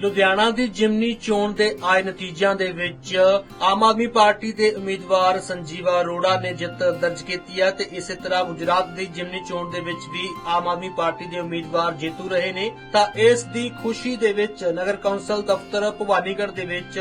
ਲੁਧਿਆਣਾ ਦੀ ਜਿਮਨੀ ਚੋਣ ਦੇ ਆਏ ਨਤੀਜਿਆਂ ਦੇ ਵਿੱਚ ਆਮ ਆਦਮੀ ਪਾਰਟੀ ਦੇ ਉਮੀਦਵਾਰ ਸੰਜੀਵਾ ਅਰੋੜਾ ਨੇ ਜਿੱਤ ਦਰਜ ਕੀਤੀ ਹੈ ਤੇ ਇਸੇ ਤਰ੍ਹਾਂ ਗੁਜਰਾਤ ਦੀ ਜਿਮਨੀ ਚੋਣ ਦੇ ਵਿੱਚ ਵੀ ਆਮ ਆਦਮੀ ਪਾਰਟੀ ਦੇ ਉਮੀਦਵਾਰ ਜੇਤੂ ਰਹੇ ਨੇ। ਤਾਂ ਇਸ ਦੀ ਖੁਸ਼ੀ ਦੇ ਵਿੱਚ ਨਗਰ ਕੌਂਸਲ ਦਫ਼ਤਰ ਭਵਾਨੀਗੜ੍ਹ ਦੇ ਵਿੱਚ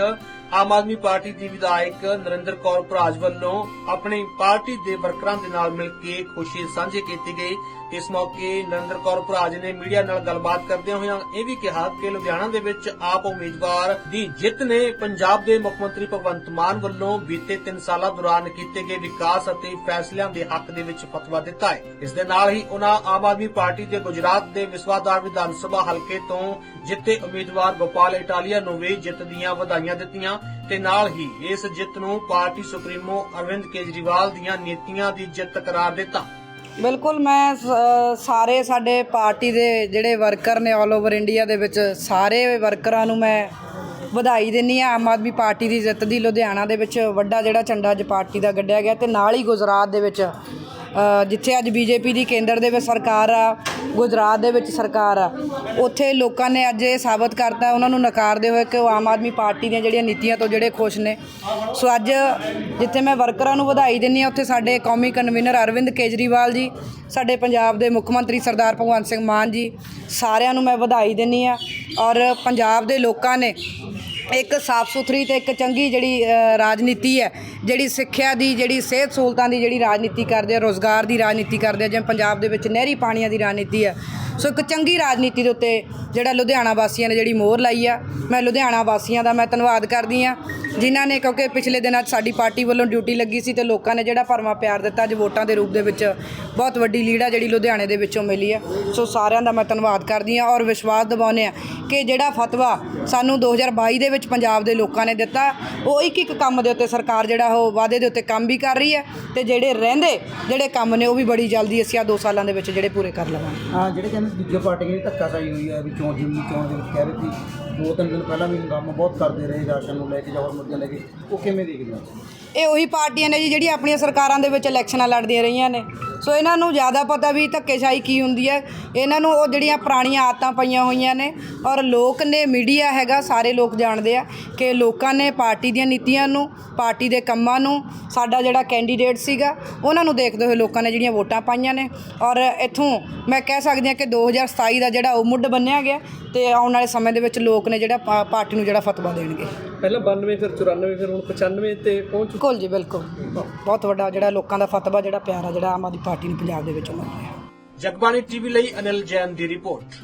ਆਮ ਆਦਮੀ ਪਾਰਟੀ ਦੀ ਵਿਧਾਇਕ ਨਰਿੰਦਰ ਕੌਰ ਭਰਾਜ ਵੱਲੋਂ ਆਪਣੀ ਪਾਰਟੀ ਦੇ ਵਰਕਰਾਂ ਦੇ ਨਾਲ ਮਿਲ ਕੇ ਖੁਸ਼ੀ ਸਾਂਝੀ ਕੀਤੀ ਗਈ। ਇਸ ਮੌਕੇ ਨਰਿੰਦਰ ਕੌਰ ਭਰਾਜ ਨੇ ਮੀਡੀਆ ਨਾਲ ਗੱਲਬਾਤ ਕਰਦਿਆਂ ਹੋਇਆਂ ਇਹ ਵੀ ਕਿਹਾ ਕਿ ਲੁਧਿਆਣਾ ਦੇ ਵਿੱਚ ਆਪ ਉਮੀਦਵਾਰ ਦੀ ਜਿੱਤ ਨੇ ਪੰਜਾਬ ਦੇ ਮੁੱਖ ਮੰਤਰੀ ਭਗਵੰਤ ਮਾਨ ਵੱਲੋਂ ਬੀਤੇ 3 ਸਾਲਾਂ ਦੌਰਾਨ ਕੀਤੇ ਗਏ ਵਿਕਾਸ ਅਤੇ ਫੈਸਲਿਆਂ ਦੇ ਹੱਕ ਦੇ ਵਿੱਚ ਫਤਵਾ ਦਿੱਤਾ ਹੈ। ਇਸ ਦੇ ਨਾਲ ਹੀ ਉਹਨਾਂ ਆਮ ਆਦਮੀ ਪਾਰਟੀ ਦੇ ਗੁਜਰਾਤ ਦੇ ਵਿਸਵਾਦਾਰ ਵਿਧਾਨ ਸਭਾ ਹਲਕੇ ਤੋਂ ਜਿੱਤੇ ਉਮੀਦਵਾਰ ਗੋਪਾਲ ਇਟਾਲੀਆ ਨੂੰ ਵੀ ਜਿੱਤ ਦੀਆਂ ਵਧਾਈਆਂ ਦਿੱਤੀਆਂ। ਤੇ ਨਾਲ ਹੀ ਇਸ ਜਿੱਤ ਨੂੰ ਪਾਰਟੀ ਸੁਪਰੀਮੋ ਅਰਵਿੰਦ ਕੇਜਰੀਵਾਲ ਦੀਆਂ ਨੀਤੀਆਂ ਦੀ ਜਿੱਤ ਕਰਾਰ ਦਿੱਤਾ। ਬਿਲਕੁਲ, ਮੈਂ ਸਾਰੇ ਸਾਡੇ ਪਾਰਟੀ ਦੇ ਜਿਹੜੇ ਵਰਕਰ ਨੇ 올 ਓਵਰ ਇੰਡੀਆ ਦੇ ਵਿੱਚ, ਸਾਰੇ ਵਰਕਰਾਂ ਨੂੰ ਮੈਂ ਵਧਾਈ ਦਿੰਨੀ ਆ। ਆਮ ਆਦਮੀ ਪਾਰਟੀ ਦੀ ਜਿੱਤ ਦੀ, ਲੁਧਿਆਣਾ ਦੇ ਵਿੱਚ ਵੱਡਾ ਜਿਹੜਾ ਝੰਡਾ ਅੱਜ ਪਾਰਟੀ ਦਾ ਗੱਡਿਆ ਗਿਆ ਤੇ ਨਾਲ ਹੀ ਗੁਜਰਾਤ ਦੇ ਵਿੱਚ ਜਿੱਥੇ ਅੱਜ ਬੀਜੇਪੀ ਦੀ ਕੇਂਦਰ ਦੇ ਵਿੱਚ ਸਰਕਾਰ ਆ, ਗੁਜਰਾਤ ਦੇ ਵਿੱਚ ਸਰਕਾਰ ਆ, ਉੱਥੇ ਲੋਕਾਂ ਨੇ ਅੱਜ ਇਹ ਸਾਬਤ ਕਰਤਾ, ਉਹਨਾਂ ਨੂੰ ਨਕਾਰਦੇ ਹੋਏ ਕਿ ਉਹ ਆਮ ਆਦਮੀ ਪਾਰਟੀ ਦੀਆਂ ਜਿਹੜੀਆਂ ਨੀਤੀਆਂ ਤੋਂ ਜਿਹੜੇ ਖੁਸ਼ ਨੇ। ਸੋ ਅੱਜ ਜਿੱਥੇ ਮੈਂ ਵਰਕਰਾਂ ਨੂੰ ਵਧਾਈ ਦਿੰਨੀ ਆ ਉੱਥੇ ਸਾਡੇ ਕੌਮੀ ਕਨਵੀਨਰ ਅਰਵਿੰਦ ਕੇਜਰੀਵਾਲ ਜੀ, ਸਾਡੇ ਪੰਜਾਬ ਦੇ ਮੁੱਖ ਮੰਤਰੀ ਸਰਦਾਰ ਭਗਵੰਤ ਸਿੰਘ ਮਾਨ ਜੀ, ਸਾਰਿਆਂ ਨੂੰ ਮੈਂ ਵਧਾਈ ਦਿੰਨੀ ਆ ਔਰ ਪੰਜਾਬ ਦੇ ਲੋਕਾਂ ਨੇ ਇੱਕ ਸਾਫ਼ ਸੁਥਰੀ ਤੇ ਇੱਕ ਚੰਗੀ ਜਿਹੜੀ ਰਾਜਨੀਤੀ ਹੈ, ਜਿਹੜੀ ਸਿੱਖਿਆ ਦੀ, ਜਿਹੜੀ ਸਿਹਤ ਸਹੂਲਤਾਂ ਦੀ ਜਿਹੜੀ ਰਾਜਨੀਤੀ ਕਰਦੇ ਆ, ਰੋਜ਼ਗਾਰ ਦੀ ਰਾਜਨੀਤੀ ਕਰਦੇ ਆ, ਜਿਵੇਂ ਪੰਜਾਬ ਦੇ ਵਿੱਚ ਨਹਿਰੀ ਪਾਣੀਆਂ ਦੀ ਰਾਜਨੀਤੀ ਹੈ। ਸੋ ਇੱਕ ਚੰਗੀ ਰਾਜਨੀਤੀ ਦੇ ਉੱਤੇ ਜਿਹੜਾ ਲੁਧਿਆਣਾ ਵਾਸੀਆਂ ਨੇ ਜਿਹੜੀ ਮੋਹਰ ਲਾਈ ਆ, ਮੈਂ ਲੁਧਿਆਣਾ ਵਾਸੀਆਂ ਦਾ ਮੈਂ ਧੰਨਵਾਦ ਕਰਦੀ ਆ ਜਿਨ੍ਹਾਂ ਨੇ ਕਿਉਂਕਿ ਪਿਛਲੇ ਦਿਨਾਂ 'ਚ ਸਾਡੀ ਪਾਰਟੀ ਵੱਲੋਂ ਡਿਊਟੀ ਲੱਗੀ ਸੀ ਤੇ ਲੋਕਾਂ ਨੇ ਜਿਹੜਾ ਭਰਮਾ ਪਿਆਰ ਦਿੱਤਾ ਅੱਜ ਵੋਟਾਂ ਦੇ ਰੂਪ ਦੇ ਵਿੱਚ ਬਹੁਤ ਵੱਡੀ ਲੀਡ ਆ ਜਿਹੜੀ ਲੁਧਿਆਣੇ ਦੇ ਵਿੱਚੋਂ ਮਿਲੀ ਆ ਸੋ ਸਾਰਿਆਂ ਦਾ ਮੈਂ ਧੰਨਵਾਦ ਕਰਦੀ ਆ ਔਰ ਵਿਸ਼ਵਾਸ ਦਿਵਾਉਂਦੇ ਆ ਕਿ ਜਿਹੜਾ ਫਤਵਾ ਸਾਨੂੰ 2022 ਦੇ ਵਿੱਚ ਪੰਜਾਬ ਦੇ ਲੋਕਾਂ ਨੇ ਦਿੱਤਾ, ਉਹ ਇੱਕ ਇੱਕ ਕੰਮ ਦੇ ਉੱਤੇ ਸਰਕਾਰ ਜਿਹੜਾ ਉਹ ਵਾਅਦੇ ਦੇ ਉੱਤੇ ਕੰਮ ਵੀ ਕਰ ਰਹੀ ਹੈ ਤੇ ਜਿਹੜੇ ਰਹਿੰਦੇ, ਜਿਹੜੇ ਕੰਮ ਨੇ ਉਹ ਵੀ ਬੜੀ ਜਲਦੀ ਅਸੀਂ ਆ 2 ਸਾਲਾਂ ਦੇ ਵਿੱਚ ਜਿਹੜੇ ਪੂਰੇ ਕਰ ਲਵਾਂਗੇ। ਹਾਂ, ਜਿਹੜੇ ਕਹਿੰਦੇ ਦੂਜੀਆਂ ਪਾਰਟੀਆਂ ਦੀ ਧੱਕਾ ਹੋਈ ਹੈ, ਵੀ ਚੋਣ ਜਿਮਨੀ ਚੋਣ ਦੇ ਵਿੱਚ ਕਹਿ ਰਹੇ ਸੀ। ਦੋ ਤਿੰਨ ਦਿਨ ਪਹਿਲਾਂ ਵੀ ਹੰਗਾਮਾ ਬਹੁਤ ਕਰਦੇ ਰਹੇ ਰਾਸ਼ਨ ਨੂੰ ਲੈ ਕੇ ਜਾਂ ਹੋਰ ਮੁੱਦਿਆਂ ਲੈ ਕੇ। ਉਹ ਕਿਵੇਂ ਦੇਖਦੇ ਹੋ? ਇਹ ਉਹੀ ਪਾਰਟੀਆਂ ਨੇ ਜੀ ਜਿਹੜੀਆਂ ਆਪਣੀਆਂ ਸਰਕਾਰਾਂ ਦੇ ਵਿੱਚ ਇਲੈਕਸ਼ਨਾਂ ਲੜਦੀਆਂ ਰਹੀਆਂ ਨੇ। ਸੋ ਇਹਨਾਂ ਨੂੰ ਜ਼ਿਆਦਾ ਪਤਾ ਵੀ ਧੱਕੇਸ਼ਾਹੀ ਕੀ ਹੁੰਦੀ ਹੈ। ਇਹਨਾਂ ਨੂੰ ਉਹ ਜਿਹੜੀਆਂ ਪੁਰਾਣੀਆਂ ਆਦਤਾਂ ਪਈਆਂ ਹੋਈਆਂ ਨੇ ਔਰ ਲੋਕ ਨੇ ਮੀਡੀਆ ਹੈਗਾ, ਸਾਰੇ ਲੋਕ ਜਾਣਦੇ ਆ ਕਿ ਲੋਕਾਂ ਨੇ ਪਾਰਟੀ ਦੀਆਂ ਨੀਤੀਆਂ ਨੂੰ, ਪਾਰਟੀ ਦੇ ਕੰਮਾਂ ਨੂੰ, ਸਾਡਾ ਜਿਹੜਾ ਕੈਂਡੀਡੇਟ ਸੀਗਾ, ਉਹਨਾਂ ਨੂੰ ਦੇਖਦੇ ਹੋਏ ਲੋਕਾਂ ਨੇ ਜਿਹੜੀਆਂ ਵੋਟਾਂ ਪਾਈਆਂ ਨੇ। ਔਰ ਇੱਥੋਂ ਮੈਂ ਕਹਿ ਸਕਦੀ ਹਾਂ ਕਿ 2027 ਦਾ ਜਿਹੜਾ ਉਹ ਮੁੱਢ ਬੰਨਿਆ ਗਿਆ ਤੇ ਆਉਣ ਵਾਲੇ ਸਮੇਂ ਦੇ ਵਿੱਚ ਲੋਕ ਨੇ ਜਿਹੜਾ ਪਾ- ਪਾਰਟੀ ਨੂੰ ਜਿਹੜਾ ਫਤਵਾ ਦੇਣਗੇ। ਪਹਿਲਾਂ 92 ਫਿਰ 94 ਫਿਰ ਹੁਣ 95 ਤੇ ਪਹੁੰਚ ਬਿਲਕੁਲ ਜੀ ਬਿਲਕੁਲ। ਬਹੁਤ ਵੱਡਾ ਜਿਹੜਾ ਲੋਕਾਂ ਦਾ ਫਤਵਾ ਜਿਹੜਾ ਪਿਆਰਾ ਜਿਹੜਾ ਆਮ ਆਦਮੀ ਪਾਰਟੀ ਨੂੰ ਪੰਜਾਬ ਦੇ ਵਿੱਚ ਮਿਲ ਰਿਹਾ ਜਗਬਾਣੀ ਟੀਵੀ ਲਈ ਅਨਿਲ ਜੈਨ ਦੀ ਰਿਪੋਰਟ।